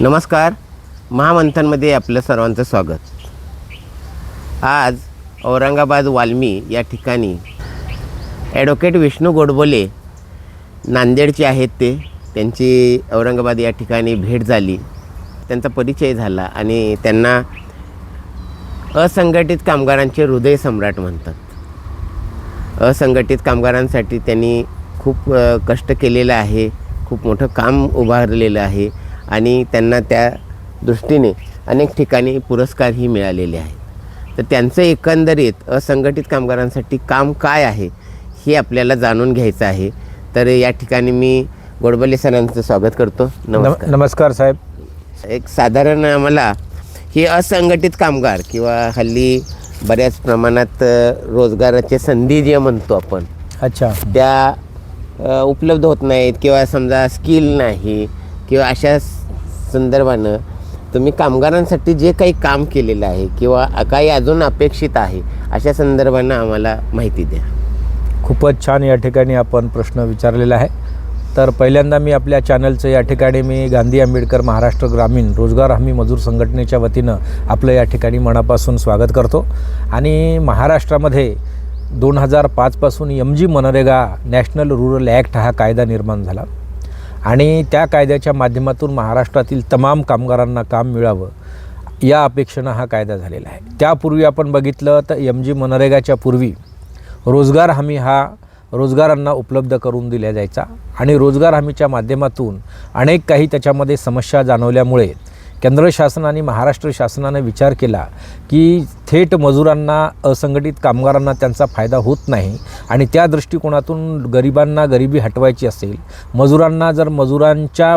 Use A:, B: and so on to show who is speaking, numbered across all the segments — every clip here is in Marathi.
A: नमस्कार. महामंथनमध्ये आपलं सर्वांचं स्वागत. आज औरंगाबाद वाल्मी या ठिकाणी ॲडव्होकेट विष्णू गोडबोले नांदेडचे आहेत ते. त्यांची औरंगाबाद या ठिकाणी भेट झाली. त्यांचा परिचय झाला आणि त्यांना असंघटित कामगारांचे हृदय सम्राट म्हणतात. असंघटित कामगारांसाठी त्यांनी खूप कष्ट केलेलं आहे. खूप मोठं काम उभारलेलं आहे. आणि त्यांना त्या दृष्टीने अनेक ठिकाणी पुरस्कारही मिळालेले आहेत. तर त्यांचं एकंदरीत असंघटित कामगारांसाठी काम काय आहे हे आपल्याला जाणून घ्यायचं आहे. तर या ठिकाणी मी गोडबले सरांचं स्वागत करतो.
B: नम
A: नमस्कार.
B: नमस्कार साहेब.
A: एक साधारण आम्हाला हे असंघटित कामगार किंवा हल्ली बऱ्याच प्रमाणात अ, रोजगाराच्या संधी जे म्हणतो आपण
B: अच्छा.
A: त्या उपलब्ध होत नाहीत किंवा समजा स्किल नाही किंवा अशा संदर्भानं तुम्ही कामगारांसाठी जे काही काम केलेलं आहे किंवा काही अजून अपेक्षित आहे अशा संदर्भानं आम्हाला माहिती द्या.
B: खूपच छान या ठिकाणी आपण प्रश्न विचारलेला आहे. तर पहिल्यांदा मी आपल्या चॅनलचं या ठिकाणी मी गांधी आंबेडकर महाराष्ट्र ग्रामीण रोजगार हमी मजूर संघटनेच्या वतीनं आपलं या ठिकाणी मनापासून स्वागत करतो. आणि महाराष्ट्रामध्ये दोन हजार पाचपासून M G MNREGA national rural act हा कायदा निर्माण झाला. आणि त्या कायद्याच्या माध्यमातून महाराष्ट्रातील तमाम कामगारांना काम मिळावं या अपेक्षेनं हा कायदा झालेला आहे. त्यापूर्वी आपण बघितलं तर एम जी मनरेगाच्या पूर्वी रोजगार हमी हा रोजगारांना उपलब्ध करून दिला जायचा आणि रोजगार हमीच्या माध्यमातून अनेक काही त्याच्यामध्ये समस्या जाणवल्यामुळे केंद्र शासन आणि महाराष्ट्र शासनाने विचार केला की थेट मजुरांना असंघटित कामगारांना त्यांचा फायदा होत नाही आणि त्या दृष्टिकोनातून गरिबांना गरिबी हटवायची असेल मजुरांना जर मजुरांच्या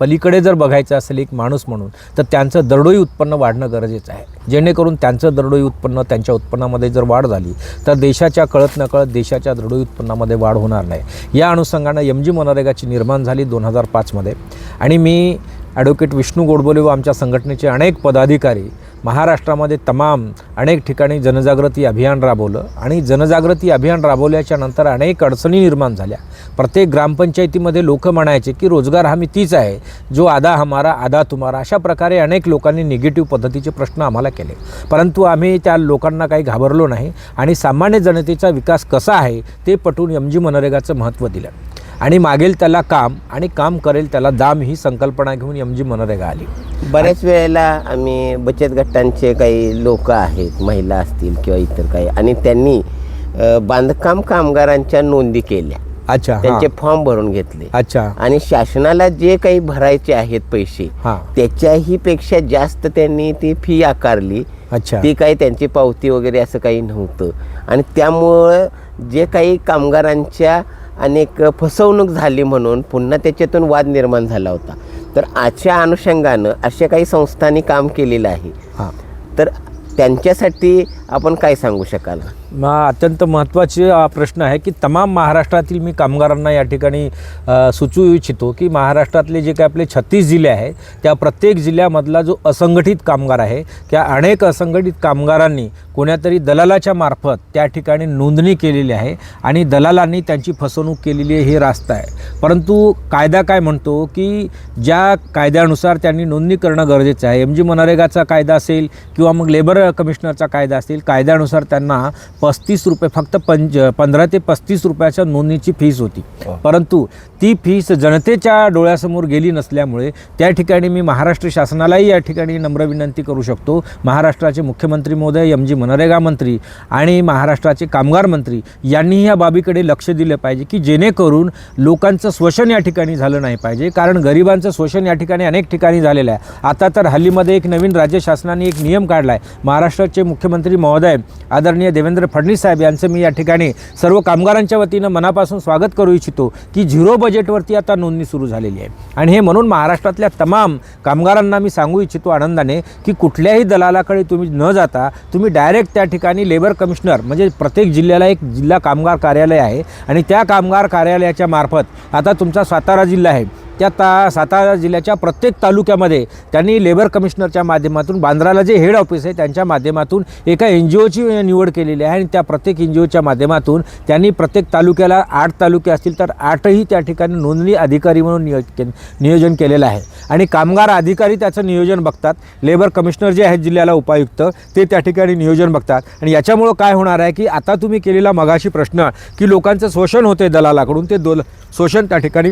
B: पलीकडे जर बघायचं असेल एक माणूस म्हणून तर त्यांचं दरडोई उत्पन्न वाढणं गरजेचं आहे. जेणेकरून त्यांचं दरडोई उत्पन्न त्यांच्या उत्पन्नामध्ये जर वाढ झाली तर देशाच्या कळत नकळत देशाच्या दरडोई उत्पन्नामध्ये वाढ होणार नाही. या अनुषंगानं एम जी मनरेगाची निर्माण झाली दोन हजार पाचमध्ये. आणि मी ॲडव्होकेट विष्णू गोडबोले व आमच्या संघटनेचे अनेक पदाधिकारी महाराष्ट्रामध्ये तमाम अनेक ठिकाणी जनजागृती अभियान राबवलं आणि जनजागृती अभियान राबवल्याच्या नंतर अनेक अडचणी निर्माण झाल्या. प्रत्येक ग्रामपंचायतीमध्ये लोक म्हणायचे की रोजगार हमी तीच आहे जो आधा हमारा आधा तुम्हारा अशा प्रकारे अनेक लोकांनी निगेटिव्ह पद्धतीचे प्रश्न आम्हाला केले. परंतु आम्ही त्या लोकांना काही घाबरलो नाही आणि सामान्य जनतेचा विकास कसा आहे ते पटवून एम जी मनरेगाचं महत्त्व दिलं. आणि मागेल त्याला काम आणि काम करेल त्याला दाम ही संकल्पना घेऊन एम जी मनरेगा आली.
A: बऱ्याच वेळेला आम्ही बचत गटांचे काही लोक आहेत महिला असतील किंवा इतर काही. आणि त्यांनी अ, बांधकाम कामगारांच्या नोंदी केल्या.
B: अच्छा हां.
A: त्यांचे फॉर्म भरून घेतले.
B: अच्छा.
A: आणि शासनाला जे काही भरायचे आहेत पैसे
B: हां.
A: त्याच्याही पेक्षा जास्त त्यांनी ती फी आकारली.
B: अच्छा.
A: ती काही त्यांची पावती वगैरे असं काही नव्हतं. आणि त्यामुळं जे काही कामगारांच्या अनेक फसवणूक झाली म्हणून पुन्हा त्याच्यातून वाद निर्माण झाला होता. तर आजच्या अनुषंगानं अशा काही संस्थांनी काम केलेलं आहे. तर त्यांच्यासाठी आपण काय सांगू शकाल?
B: अत्यंत महत्त्वाचे प्रश्न आहे की तमाम महाराष्ट्रातील मी कामगारांना या ठिकाणी सुचवू इच्छितो की महाराष्ट्रातले जे काही आपले छत्तीस जिल्हे आहेत त्या प्रत्येक जिल्ह्यामधला जो असंघटित कामगार आहे त्या अनेक असंघटित कामगारांनी कोण्यातरी दलालाच्या मार्फत त्या ठिकाणी नोंदणी केलेली आहे आणि दलालांनी त्यांची फसवणूक केलेली आहे हे रास्त आहे. परंतु कायदा काय म्हणतो की ज्या कायद्यानुसार त्यांनी नोंदणी करणं गरजेचं आहे एम जी मनरेगाचा कायदा असेल किंवा मग लेबर कमिशनरचा कायदा असेल कायद्यानुसार त्यांना पस्तीस रुपये फक्त पंच पंधरा ते पस्तीस रुपयाच्या नोंदणीची फीस होती. परंतु ती फीस जनतेच्या डोळ्यासमोर गेली नसल्यामुळे त्या ठिकाणी मी महाराष्ट्र शासनालाही या ठिकाणी नम्र विनंती करू शकतो. महाराष्ट्राचे मुख्यमंत्री महोदय एम जी मनरेगा मंत्री आणि महाराष्ट्राचे कामगार मंत्री यांनीही या बाबीकडे लक्ष दिलं पाहिजे की जेणेकरून लोकांचं शोषण या ठिकाणी झालं नाही पाहिजे. कारण गरिबांचं शोषण या ठिकाणी अनेक ठिकाणी झालेलं आहे. आता तर हल्लीमध्ये एक नवीन राज्य शासनाने एक नियम काढला आहे महाराष्ट्राचे मुख्यमंत्री महोदय आदरणीय देवेंद्र फडणवीस साहेब यांचं मी या ठिकाणी सर्व कामगारांच्या वतीनं मनापासून स्वागत करू इच्छितो की झिरो बजेटवरती आता नोंदणी सुरू झालेली आहे. आणि हे म्हणून महाराष्ट्रातल्या तमाम कामगारांना मी सांगू इच्छितो आनंदाने की कुठल्याही दलालाकडे तुम्ही न जाता तुम्ही डायरेक्ट त्या ठिकाणी लेबर कमिशनर म्हणजे प्रत्येक जिल्ह्याला एक जिल्हा कामगार कार्यालय आहे. आणि त्या कामगार कार्यालयाच्या मार्फत आता तुमचा सातारा जिल्हा आहे. त्या ता सातारा जिल्ह्याच्या प्रत्येक तालुक्यामध्ये त्यांनी लेबर कमिशनरच्या माध्यमातून बांद्राला जे हेड ऑफिस आहे त्यांच्या माध्यमातून एका एन जी ओची निवड केलेली आहे आणि त्या प्रत्येक एन जी ओच्या माध्यमातून त्यांनी प्रत्येक तालुक्याला आठ तालुके असतील तर आठही त्या ठिकाणी नोंदणी अधिकारी म्हणून नियो के नियोजन केलेलं आहे. आणि कामगार अधिकारी त्याचं नियोजन बघतात. लेबर कमिशनर जे आहेत जिल्ह्याला उपायुक्त ते त्या ठिकाणी नियोजन बघतात. आणि याच्यामुळं काय होणार आहे की आता तुम्ही केलेला मगाशी प्रश्न की लोकांचं शोषण होते दलालाकडून ते दोल शोषण त्या ठिकाणी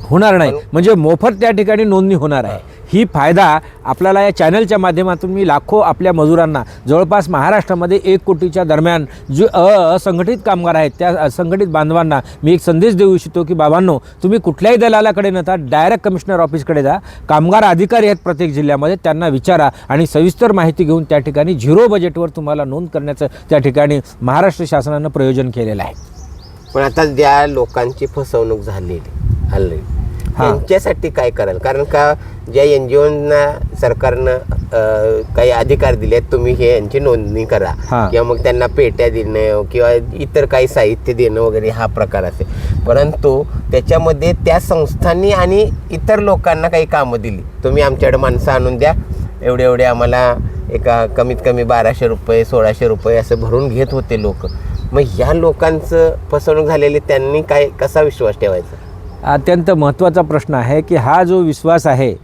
B: होणार नाही. म्हणजे मोफत त्या ठिकाणी नोंदणी होणार आहे. ही फायदा आपल्याला या चॅनलच्या माध्यमातून मी लाखो आपल्या मजुरांना जवळपास महाराष्ट्रामध्ये एक कोटीच्या दरम्यान जो असंघटित कामगार आहेत त्या असंघटित बांधवांना मी एक संदेश देऊ इच्छितो की बाबांनो तुम्ही कुठल्याही दलालाकडे नव्हता डायरेक्ट कमिशनर ऑफिसकडे जा. कामगार अधिकारी आहेत प्रत्येक जिल्ह्यामध्ये त्यांना विचारा आणि सविस्तर माहिती घेऊन त्या ठिकाणी झिरो बजेटवर तुम्हाला नोंद करण्याचं त्या ठिकाणी महाराष्ट्र शासनानं प्रयोजन केलेलं आहे.
A: पण आता ज्या लोकांची फसवणूक झालेली ऑलरेडी
B: हा.
A: त्यांच्यासाठी काय कराल? कारण का ज्या एन जी ओना सरकारनं काही अधिकार दिले तुम्ही हे यांची नोंदणी करा. किंवा मग त्यांना पेट्या देणं किंवा इतर काही साहित्य देणं वगैरे हा प्रकार असेल परंतु त्याच्यामध्ये त्या संस्थांनी आणि इतर लोकांना काही कामं दिली. तुम्ही आमच्याकडे माणसं आणून द्या. एवढे एवढे आम्हाला एका कमीत कमी बाराशे रुपये सोळाशे रुपये असं भरून घेत होते लोक. मग ह्या लोकांचं फसवणूक झालेली त्यांनी काय कसा विश्वास ठेवायचा?
B: अत्यंत महत्त्वाचा प्रश्न आहे की हा जो विश्वास आहे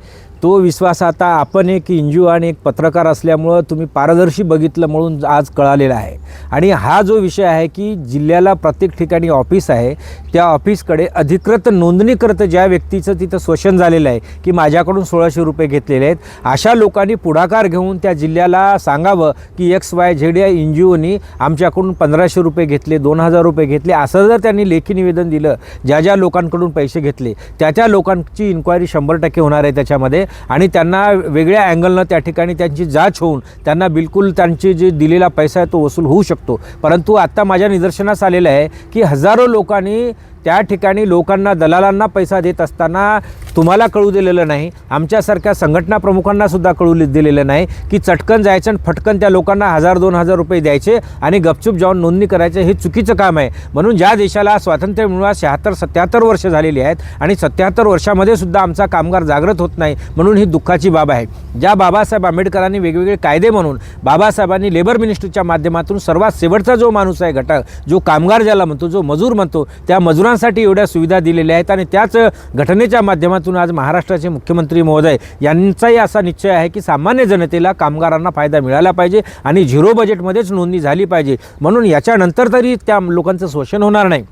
B: तो विश्वास आता आपण एक इंजू आणि एक पत्रकार असल्यामुळं तुम्ही पारदर्शी बघितलं म्हणून आज कळालेला आहे. आणि हा जो विषय आहे की जिल्ह्याला प्रत्येक ठिकाणी ऑफिस आहे त्या ऑफिसकडे अधिकृत नोंदणीकृत ज्या व्यक्तीचं तिथं शोषण झालेलं आहे की माझ्याकडून सोळाशे रुपये घेतलेले आहेत अशा लोकांनी पुढाकार घेऊन त्या जिल्ह्याला सांगावं की एक्स वाय झेड या एन जी ओनी आमच्याकडून पंधराशे रुपये घेतले दोन हजार रुपये घेतले असं जर त्यांनी लेखी निवेदन दिलं ज्या ज्या लोकांकडून पैसे घेतले त्या त्या लोकांची इन्क्वायरी शंभर टक्के होणार आहे त्याच्यामध्ये. आणि त्यांना वेगळ्या अँगलनं त्या ठिकाणी त्यांची जाच होऊन त्यांना बिलकुल त्यांची जे दिलेला पैसा आहे तो वसूल होऊ शकतो. परंतु आत्ता माझ्या निदर्शनास आलेलं आहे की हजारो लोकांनी त्या ठिकाणी लोकांना दलालांना पैसा देत असताना तुम्हाला कळू दिलेलं नाही. आमच्यासारख्या संघटना प्रमुखांना सुद्धा कळू दिलेलं नाही की चटकन जायचं आणि फटकन त्या लोकांना हजार दोन हजार रुपये द्यायचे आणि गपचूप जाऊन नोंदणी करायचे हे चुकीचं काम आहे. म्हणून ज्या देशाला स्वातंत्र्य मिळवा शहात्तर सत्याहत्तर वर्ष झालेली आहेत आणि सत्याहत्तर वर्षामध्ये सुद्धा आमचा कामगार जागृत होत नाही म्हणून ही दुःखाची बाब आहे. ज्या बाबासाहेब आंबेडकरांनी वेगवेगळे कायदे म्हणून बाबासाहेबांनी लेबर मिनिस्ट्रीच्या माध्यमातून सर्वात शेवटचा जो माणूस आहे घटक जो कामगार ज्याला म्हणतो जो मजूर म्हणतो त्या सर्वांसाठी एवढ्या सुविधा दिलेल्या आहेत आणि त्याच घटनेच्या माध्यमातून आज महाराष्ट्राचे मुख्यमंत्री महोदय यांचाही असा निश्चय आहे की सामान्य जनतेला कामगारांना फायदा मिळाला पाहिजे आणि झिरो बजेटमध्येच नोंदणी झाली पाहिजे. म्हणून याच्यानंतर तरी त्या लोकांचं शोषण होणार नाही.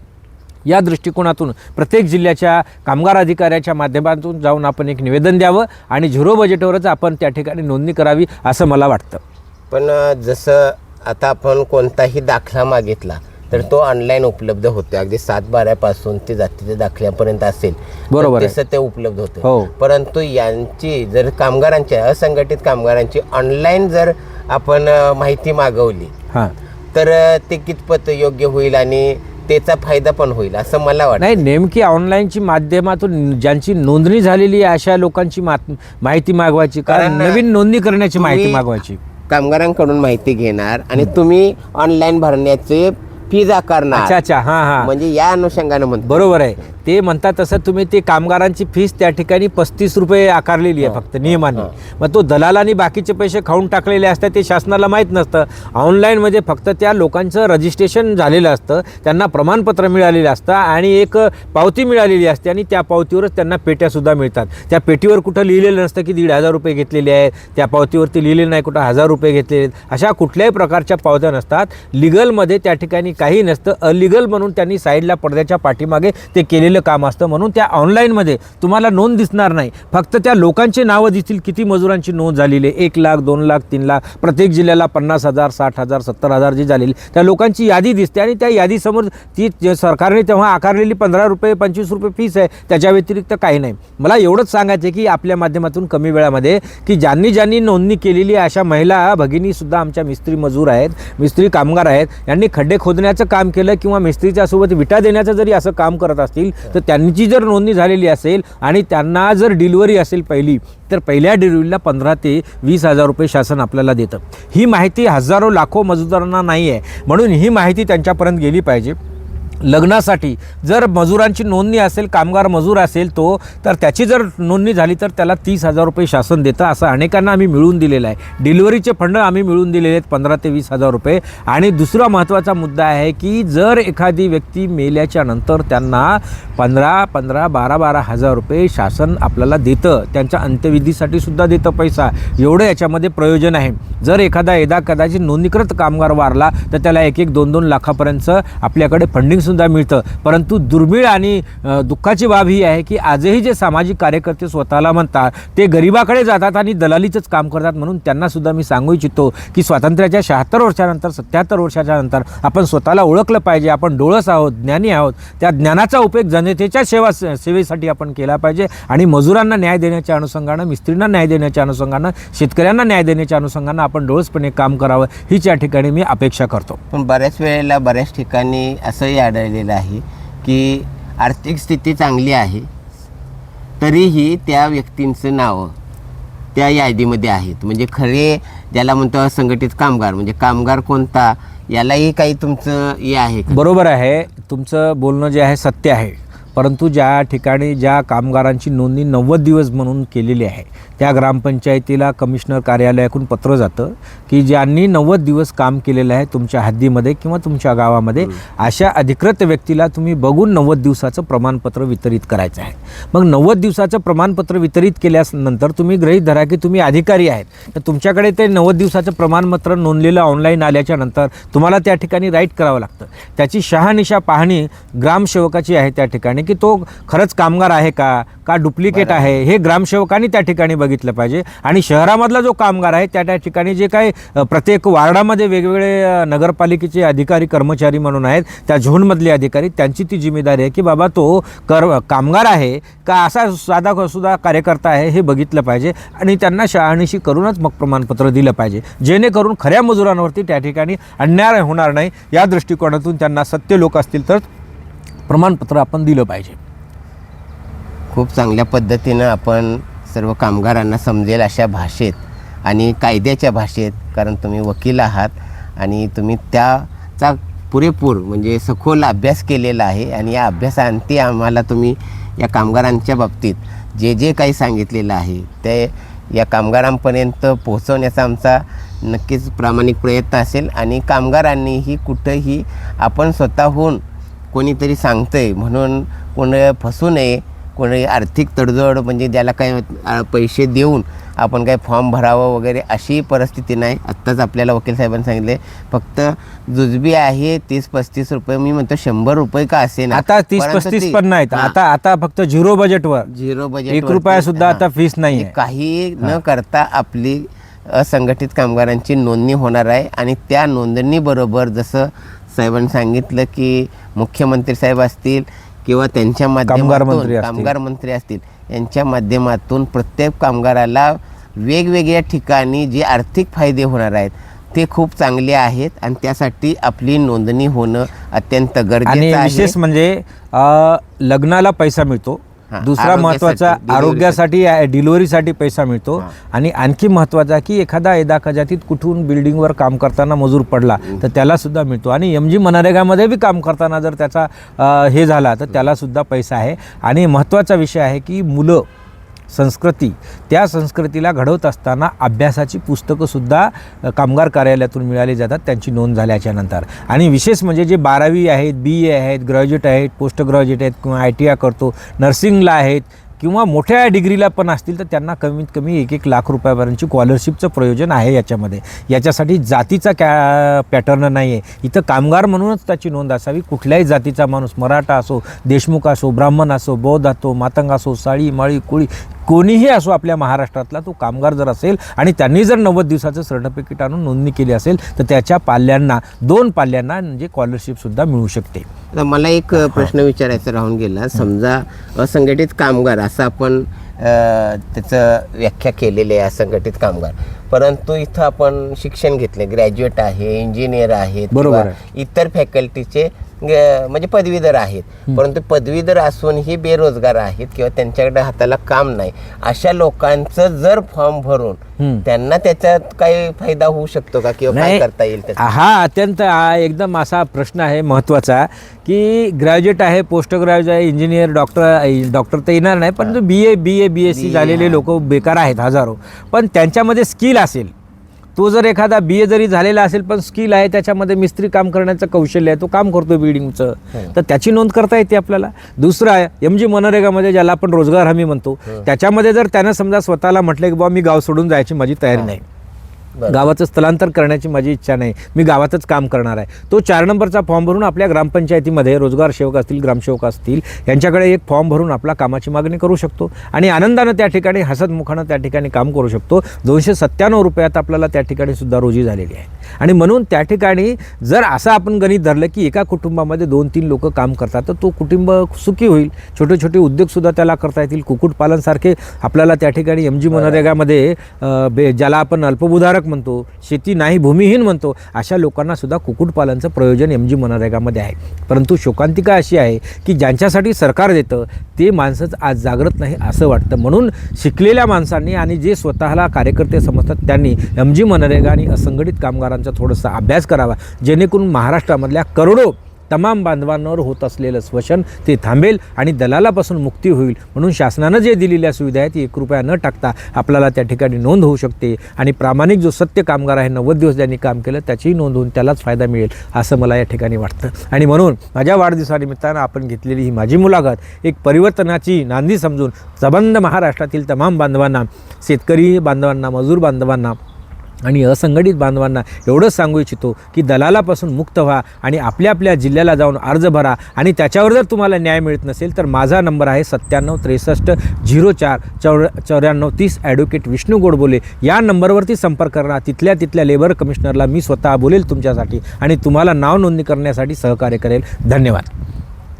B: या दृष्टिकोनातून प्रत्येक जिल्ह्याच्या कामगार अधिकाऱ्याच्या माध्यमातून जाऊन आपण एक निवेदन द्यावं आणि झिरो बजेटवरच आपण त्या ठिकाणी नोंदणी करावी असं मला वाटतं.
A: पण जसं आता आपण कोणताही दाखला मागितला तर तो ऑनलाईन उपलब्ध होतो अगदी सात बारापासून ते जातीच्या दाखल्यापर्यंत असेल
B: बरोबर
A: ते उपलब्ध होते
B: हो.
A: परंतु यांची जर कामगारांच्या असंघटित कामगारांची ऑनलाईन जर आपण माहिती मागवली
B: हां.
A: तर ते कितपत योग्य होईल आणि त्याचा फायदा पण होईल असं मला वाटतं.
B: नाही नेमकी ऑनलाईनची माध्यमातून ज्यांची नोंदणी झालेली आहे अशा लोकांची माहिती मागवायची कारण नवीन नोंदणी करण्याची माहिती मागवायची.
A: कामगारांकडून माहिती घेणार आणि तुम्ही ऑनलाईन भरण्याचे आकारणार
B: अच्छा अच्छा. हां हां.
A: म्हणजे या अनुषंगानं म्हणतो.
B: बरोबर आहे. ते म्हणतात तसं तुम्ही ते कामगारांची फीस त्या ठिकाणी पस्तीस रुपये आकारलेली आहे फक्त नियमाने. मग तो दलालांनी बाकीचे पैसे खाऊन टाकलेले असतात ते शासनाला माहीत नसतं. ऑनलाईनमध्ये फक्त त्या लोकांचं रजिस्ट्रेशन झालेलं असतं त्यांना प्रमाणपत्र मिळालेलं असतं आणि एक पावती मिळालेली असते आणि त्या पावतीवरच त्यांना पेट्यासुद्धा मिळतात. त्या पेटीवर कुठं लिहिलेलं नसतं की दीड हजार रुपये घेतलेले आहेत त्या पावतीवरती लिहिलेलं नाही कुठं हजार रुपये घेतलेले आहेत. अशा कुठल्याही प्रकारच्या पावत्या नसतात. लिगलमध्ये त्या ठिकाणी काही नसतं. अलिगल म्हणून त्यांनी साईडला पडद्याच्या पाठीमागे ते केलेलं काम असतं म्हणून त्या ऑनलाईनमध्ये तुम्हाला नोंद दिसणार नाही. फक्त त्या लोकांची नावं दिसतील किती मजुरांची नोंद झालेली आहे. एक लाख दोन लाख तीन लाख प्रत्येक जिल्ह्याला पन्नास हजार साठ हजार सत्तर हजार जी झालेली त्या लोकांची यादी दिसते आणि त्या यादीसमोर ती जे सरकारने तेव्हा आकारलेली पंधरा रुपये पंचवीस रुपये फीस आहे. त्याच्या व्यतिरिक्त काही नाही. मला एवढंच सांगायचं आहे की आपल्या माध्यमातून कमी वेळामध्ये की ज्यांनी ज्यांनी नोंदणी केलेली आहे अशा महिला भगिनीसुद्धा आमच्या मिस्त्री मजूर आहेत मिस्त्री कामगार आहेत. यांनी खड्डे खोदण्याचं काम केलं किंवा मिस्त्रीच्या सोबत विटा देण्याचं जरी असं काम करत असतील तर त्यांची जर नोंदणी झालेली असेल आणि त्यांना जर डिलिव्हरी असेल पहिली तर पहिल्या डिलिव्हरीला पंधरा ते वीस हजार रुपये शासन आपल्याला देतं. ही माहिती हजारो लाखो मजुरांना नाही आहे म्हणून ही माहिती त्यांच्यापर्यंत गेली पाहिजे. लग्नासाठी जर मजुरांची नोंदणी असेल कामगार मजूर असेल तो तर त्याची जर नोंदणी झाली तर त्याला तीस हजार रुपये शासन देतं असं अनेकांना आम्ही मिळून दिलेलं आहे. डिलिव्हरीचे फंड आम्ही मिळून दिलेले आहेत पंधरा ते वीस हजार रुपये. आणि दुसरा महत्त्वाचा मुद्दा आहे की जर एखादी व्यक्ती मेल्याच्या नंतर त्यांना पंधरा पंधरा बारा बारा हजार रुपये शासन आपल्याला देतं त्यांच्या अंत्यविधीसाठी सुद्धा देतं पैसा. एवढं याच्यामध्ये प्रयोजन आहे. जर एखादा एदा कदाचित नोंदणीकृत कामगार वारला तर त्याला एक एक दोन दोन लाखापर्यंत आपल्याकडे फंडिंग सुद्धा मिळतं. परंतु दुर्मिळ आणि दुःखाची बाब ही आहे की आजही जे सामाजिक कार्यकर्ते स्वतःला म्हणतात ते गरिबाकडे जातात आणि दलालीचंच काम करतात म्हणून त्यांनासुद्धा मी सांगू इच्छितो की स्वातंत्र्याच्या शहात्तर वर्षानंतर सत्याहत्तर वर्षाच्या नंतर आपण स्वतःला ओळखलं पाहिजे आपण डोळस आहोत ज्ञानी आहोत. त्या ज्ञानाचा उपयोग जनतेच्या सेवा सेवेसाठी आपण केला पाहिजे आणि मजुरांना न्याय देण्याच्या अनुषंगानं मिस्त्रींना न्याय देण्याच्या अनुषंगानं शेतकऱ्यांना न्याय देण्याच्या अनुषंगानं आपण डोळसपणे काम करावं हीच या ठिकाणी मी अपेक्षा करतो.
A: पण बऱ्याच वेळेला बऱ्याच ठिकाणी असंही आढळलेलं आहे की आर्थिक स्थिती चांगली आहे तरीही त्या व्यक्तींचं नावं त्या यादीमध्ये आहेत. म्हणजे खरे ज्याला म्हणतो असंघटित कामगार म्हणजे कामगार कोणता यालाही काही तुमचं हे आहे
B: बरोबर आहे. तुमचं बोलणं जे आहे सत्य आहे. परंतु ज्या ठिकाणी ज्या कामगारांची नोंदणी नव्वद दिवस म्हणून केलेली आहे त्या ग्रामपंचायतीला कमिशनर कार्यालयाकडून पत्र जातं की ज्यांनी नव्वद दिवस काम केलेलं आहे तुमच्या हद्दीमध्ये किंवा तुमच्या गावामध्ये अशा अधिकृत व्यक्तीला तुम्ही बघून नव्वद दिवसाचं प्रमाणपत्र वितरित करायचं आहे. मग नव्वद दिवसाचं प्रमाणपत्र वितरित केल्यानंतर तुम्ही गृहीत धरा की तुम्ही अधिकारी आहेत. तर तुमच्याकडे ते नव्वद दिवसाचं प्रमाणपत्र नोंदलेलं ऑनलाईन आल्याच्यानंतर तुम्हाला त्या ठिकाणी राईट करावं लागतं. त्याची शहानिशा पाहणी ग्रामसेवकाची आहे त्या ठिकाणी की तो खरंच कामगार आहे का? का डुप्लिकेट आहे? हे ग्रामसेवकांनी त्या ठिकाणी बघितलं पाहिजे. आणि शहरामधला जो कामगार आहे त्या त्या ठिकाणी जे काही प्रत्येक वार्डामध्ये वेगवेगळे नगरपालिकेचे अधिकारी कर्मचारी म्हणून आहेत त्या झोनमधले अधिकारी त्यांची ती जिम्मेदारी आहे की बाबा तो कर कामगार आहे का असा साधा सुद्धा कार्यकर्ता आहे हे बघितलं पाहिजे आणि त्यांना शहानिशी करूनच मग प्रमाणपत्र दिलं पाहिजे. जेणेकरून खऱ्या मजुरांवरती त्या ठिकाणी अन्याय होणार नाही. या दृष्टिकोनातून त्यांना सत्य लोक असतील तर प्रमाणपत्र आपण दिलं पाहिजे.
A: खूप चांगल्या पद्धतीनं आपण सर्व कामगारांना समजेल अशा भाषेत आणि कायद्याच्या भाषेत कारण तुम्ही वकील आहात आणि तुम्ही त्याचा पुरेपूर म्हणजे सखोल अभ्यास केलेला आहे आणि या अभ्यासाअंती आम्हाला तुम्ही या कामगारांच्या बाबतीत जे जे काही सांगितलेलं आहे ते या कामगारांपर्यंत पोहोचवण्याचा आमचा नक्कीच प्रामाणिक प्रयत्न असेल आणि कामगारांनीही कुठंही आपण स्वतःहून कोणीतरी सांगतंय म्हणून कोणी फसू नये कोणी आर्थिक तडजोड म्हणजे ज्याला काही अ, पैसे देऊन आपण काही फॉर्म भरावं वगैरे अशी परिस्थिती नाही. आत्ताच आपल्याला वकील साहेबांनी सांगितले फक्त जुजबी आहे तीस पस्तीस रुपये मी म्हणतो शंभर रुपये का असे ना
B: आता तीस पस्तीस पण नाहीत. आता आता फक्त झिरो बजेटवर.
A: झिरो बजेट
B: एक रुपया सुद्धा आता फीस नाही
A: काही न करता आपली असंघटित कामगारांची नोंदणी होणार आहे आणि त्या नोंदणीबरोबर जसं साहेबांनी सांगितलं की मुख्यमंत्री साहेब असतील किंवा त्यांच्या माध्यमातून. कामगार मंत्री असतील यांच्या माध्यमातून प्रत्येक कामगाराला वेगवेगळ्या ठिकाणी जे आर्थिक फायदे होणार आहेत ते खूप चांगले आहेत आणि त्यासाठी आपली नोंदणी होणं अत्यंत गरजेचं आहे
B: विशेष म्हणजे लग्नाला पैसा मिळतो दुसरा
A: महत्त्वाचा.
B: आरोग्यासाठी डिलिव्हरीसाठी पैसा मिळतो. आणि आणखी महत्त्वाचा की एखादा यदा कजातीत कुठून बिल्डिंगवर काम करताना मजूर पडला तर त्याला सुद्धा मिळतो. आणि एम जी मनरेगामध्ये बी काम करताना जर त्याचा हे झाला तर त्याला सुद्धा पैसा आहे. आणि महत्त्वाचा विषय आहे की मुलं संस्कृती. त्या संस्कृतीला घडवत असताना अभ्यासाची पुस्तकंसुद्धा कामगार कार्यालयातून मिळाली जातात त्यांची नोंद झाल्याच्यानंतर आणि विशेष म्हणजे जे बारावी आहेत बी ए आहेत ग्रॅज्युएट आहेत पोस्ट ग्रॅज्युएट आहेत किंवा आय टी आय करतो नर्सिंगला आहेत किंवा मोठ्या डिग्रीला पण असतील तर त्यांना कमीत कमी एक एक लाख रुपयापर्यंतची स्कॉलरशिपचं प्रयोजन आहे याच्यामध्ये. याच्यासाठी जातीचा कॅ पॅटर्न नाही आहे इथं कामगार म्हणूनच त्याची नोंद असावी. कुठल्याही जातीचा माणूस मराठा असो देशमुख असो ब्राह्मण असो बौद्ध असो मातंग असो साळी माळी कुळी कोणीही असो आपल्या महाराष्ट्रातला तो कामगार जर असेल आणि त्यांनी जर नव्वद दिवसाचं सर्टिफिकेट आणून नोंदणी केली असेल तर त्याच्या पाल्यांना दोन पाल्यांना म्हणजे स्कॉलरशिपसुद्धा मिळू शकते.
A: मला एक प्रश्न विचारायचा राहून गेला. समजा असंघटित कामगार असं आपण त्याचं व्याख्या केलेली आहे असंघटित कामगार. परंतु इथं आपण शिक्षण घेतले ग्रॅज्युएट आहे इंजिनियर आहेत
B: बरोबर
A: इतर फॅकल्टीचे म्हणजे पदवीधर आहेत. परंतु पदवीधर असूनही बेरोजगार आहेत किंवा त्यांच्याकडे हाताला काम नाही. अशा लोकांचं जर फॉर्म भरून. त्यांना त्याच्यात काही फायदा होऊ शकतो का किंवा काय करता येईल
B: हा अत्यंत हा एकदम असा प्रश्न आहे महत्त्वाचा की ग्रॅज्युएट आहे पोस्ट ग्रॅज्युएट आहे इंजिनियर डॉक्टर डॉक्टर तर येणार नाही परंतु बी A B A B S C झालेले लोक बेकार आहेत हजारो. पण त्यांच्यामध्ये स्किल असेल तो जर एखादा बी ए जरी झालेला असेल पण स्किल आहे त्याच्यामध्ये मिस्त्री काम करण्याचं कौशल्य आहे तो काम करतो बिल्डिंगचं तर त्याची नोंद करता येते आपल्याला. दुसरं आहे एम जी मनरेगामध्ये ज्याला आपण रोजगार हमी म्हणतो त्याच्यामध्ये जर त्यानं समजा स्वतःला म्हटलं की बाबा मी गाव सोडून जायची माझी तयारी नाही. गावाचं स्थलांतर करण्याची माझी इच्छा नाही. मी गावातच काम करणार आहे. तो चार नंबरचा फॉर्म भरून आपल्या ग्रामपंचायतीमध्ये रोजगार सेवक असतील ग्रामसेवक असतील यांच्याकडे एक फॉर्म भरून आपला कामाची मागणी करू शकतो आणि आनंदानं त्या ठिकाणी हसतमुखानं त्या ठिकाणी काम करू शकतो. दोनशे सत्त्याण्णव रुपयात आपल्याला त्या ठिकाणी सुद्धा रोजी झालेली आहे. आणि म्हणून त्या ठिकाणी जर असं आपण गणित धरलं की एका कुटुंबामध्ये दोन तीन लोक काम करतात तर तो कुटुंब सुखी होईल. छोटे छोटे उद्योगसुद्धा त्याला करता येतील. कुक्कुटपालनसारखे आपल्याला त्या ठिकाणी एम जी मनरेगामध्ये बे ज्याला आपण अल्पभूधारक म्हणतो शेती नाही भूमिहीन म्हणतो अशा लोकांनासुद्धा कुक्कुटपालनचं प्रयोजन एम जी मनरेगामध्ये आहे. परंतु शोकांतिका अशी आहे की ज्यांच्यासाठी सरकार देतं ते माणसंच आज जागृत नाही असं वाटतं. म्हणून शिकलेल्या माणसांनी आणि जे स्वतःला कार्यकर्ते समजतात त्यांनी एम जी मनरेगा आणि असंघटित कामगारांचा थोडासा अभ्यास करावा. जेणेकरून महाराष्ट्रामधल्या करोडो तमाम बांधवांवर होत असलेलं शोषण ते थांबेल आणि दलालापासून मुक्ती होईल म्हणून शासनानं जे दिलेल्या सुविधा आहेत ती एक रुपया न टाकता आपल्याला त्या ठिकाणी नोंद होऊ शकते. आणि प्रामाणिक जो सत्य कामगार आहे नव्वद दिवस ज्यांनी काम केलं त्याचीही नोंद होऊन त्यालाच फायदा मिळेल असं मला या ठिकाणी वाटतं. आणि म्हणून माझ्या वाढदिवसानिमित्तानं आपण घेतलेली ही माझी मुलाखत एक परिवर्तनाची नांदी समजून सबंध महाराष्ट्रातील तमाम बांधवांना शेतकरी बांधवांना मजूर बांधवांना आणि असंघटित बांधवांना एवढंच सांगू इच्छितो की दलालापासून मुक्त व्हा आणि आपल्या आपल्या जिल्ह्याला जाऊन अर्ज भरा. आणि त्याच्यावर जर तुम्हाला न्याय मिळत नसेल तर माझा नंबर आहे सत्त्याण्णव त्रेसष्ट झिरो चार चौर चौऱ्याण्णव तीस ॲडव्होकेट विष्णू गोडबोले. या नंबरवरती संपर्क करा. तिथल्या तिथल्या लेबर कमिशनरला मी स्वतः बोलेल तुमच्यासाठी आणि तुम्हाला नाव नोंदणी करण्यासाठी सहकार्य करेल. धन्यवाद.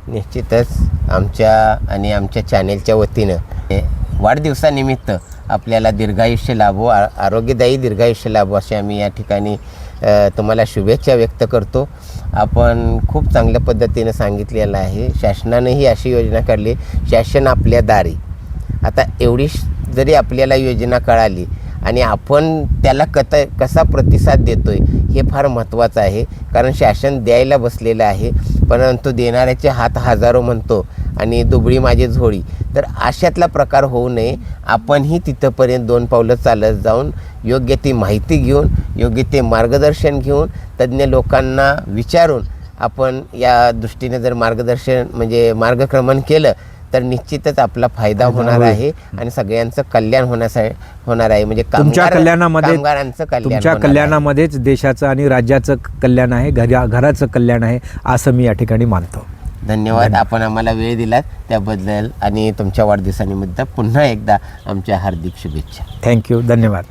A: निश्चितच आमच्या आणि आमच्या चॅनेलच्या वतीनं हे वाढदिवसानिमित्त आपल्याला दीर्घायुष्य लाभो आ आरोग्यदायी दीर्घायुष्य लाभो असे आम्ही या ठिकाणी तुम्हाला शुभेच्छा व्यक्त करतो. आपण खूप चांगल्या पद्धतीनं सांगितलेलं आहे. शासनानंही अशी योजना काढली. शासन आपल्या दारी. आता एवढी जरी आपल्याला योजना कळाली आणि आपण त्याला कत कसा प्रतिसाद देतो आहे हे फार महत्त्वाचं आहे. कारण शासन द्यायला बसलेलं आहे. परंतु देणाऱ्याचे हात हजारो म्हणतो. आणि दुबळी माझी झोळी. तर अशातला प्रकार होऊ नये. आपणही तिथंपर्यंत दोन पावलं चालत जाऊन योग्य ती माहिती घेऊन योग्य ते मार्गदर्शन घेऊन तज्ज्ञ लोकांना विचारून आपण या दृष्टीने जर मार्गदर्शन म्हणजे मार्गक्रमण केलं तर निश्चितच आपला फायदा होणार आहे आणि सगळ्यांचं कल्याण होण्यासाठी होणार आहे. म्हणजे
B: तुमच्या कल्याणामध्ये
A: कामगारांचं कल्याण
B: तुमच्या. कल्याणामध्येच देशाचं आणि राज्याचं कल्याण आहे घरा घराचं कल्याण आहे असं मी या ठिकाणी मानतो.
A: धन्यवाद. आपण आम्हाला वेळ दिलात त्याबद्दल आणि तुमच्या वाढदिवसानिमित्त पुन्हा एकदा आमच्या हार्दिक शुभेच्छा.
B: थँक्यू धन्यवाद.